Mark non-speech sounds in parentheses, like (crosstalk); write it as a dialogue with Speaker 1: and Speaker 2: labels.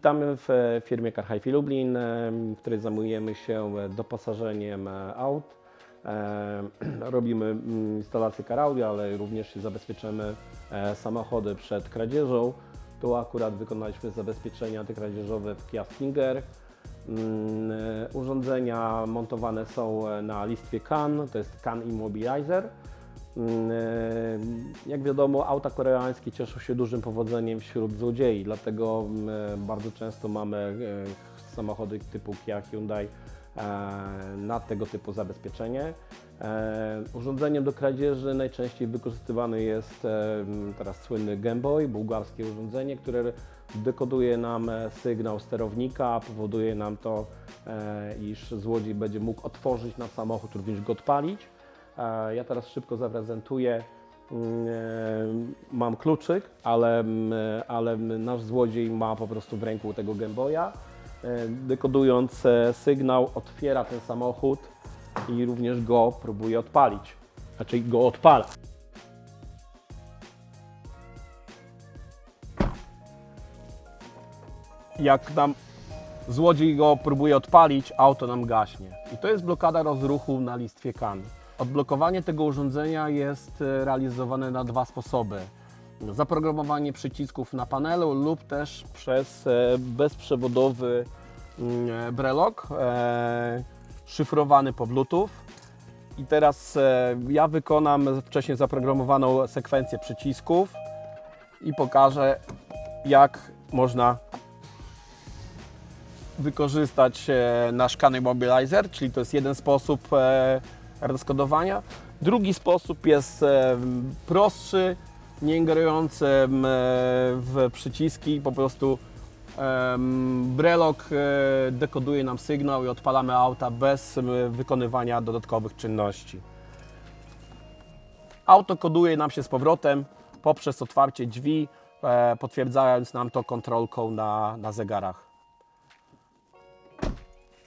Speaker 1: Witamy w e, firmie Car Hi-Fi Lublin, e, w której zajmujemy się e, doposażeniem aut. (clears throat) Robimy mm, instalację car audio, ale również zabezpieczymy e, samochody przed kradzieżą. Tu akurat wykonaliśmy zabezpieczenia antykradzieżowe w Kia Stinger. Mm, Urządzenia montowane są na listwie CAN, to jest CAN Immobilizer. Mm, e, Jak wiadomo, auta koreańskie cieszą się dużym powodzeniem wśród złodziei, dlatego mm, e, bardzo często mamy e, samochody typu Kia, Hyundai na tego typu zabezpieczenie. Urządzeniem do kradzieży najczęściej wykorzystywany jest e, m, teraz słynny Gameboy, bułgarskie urządzenie, które dekoduje nam sygnał sterownika, powoduje nam to, iż złodziej będzie mógł otworzyć nam samochód, również go odpalić. E, Ja teraz szybko zaprezentuję. Mm, e, Mam kluczyk, ale, mm, ale nasz złodziej ma po prostu w ręku tego Gameboya. E, Dekodując e, sygnał, otwiera ten samochód i również go próbuje odpalić. Znaczy go odpala. Jak nam złodziej go próbuje odpalić, auto nam gaśnie. I to jest blokada rozruchu na listwie CAN. Odblokowanie tego urządzenia jest e, realizowane na dwa sposoby. Zaprogramowanie przycisków na panelu lub też przez e, bezprzewodowy mm, e, brelok szyfrowany po Bluetooth. I teraz ja wykonam wcześniej zaprogramowaną sekwencję przycisków i pokażę jak można wykorzystać nasz Canon Mobilizer, czyli to jest jeden sposób rozkodowania. Drugi sposób jest e, prostszy, nie ingerujący e, w przyciski, po prostu Brelok e, dekoduje nam sygnał i odpalamy auta bez wykonywania dodatkowych czynności. Auto koduje nam się z powrotem poprzez otwarcie drzwi, potwierdzając nam to kontrolką na, na zegarach.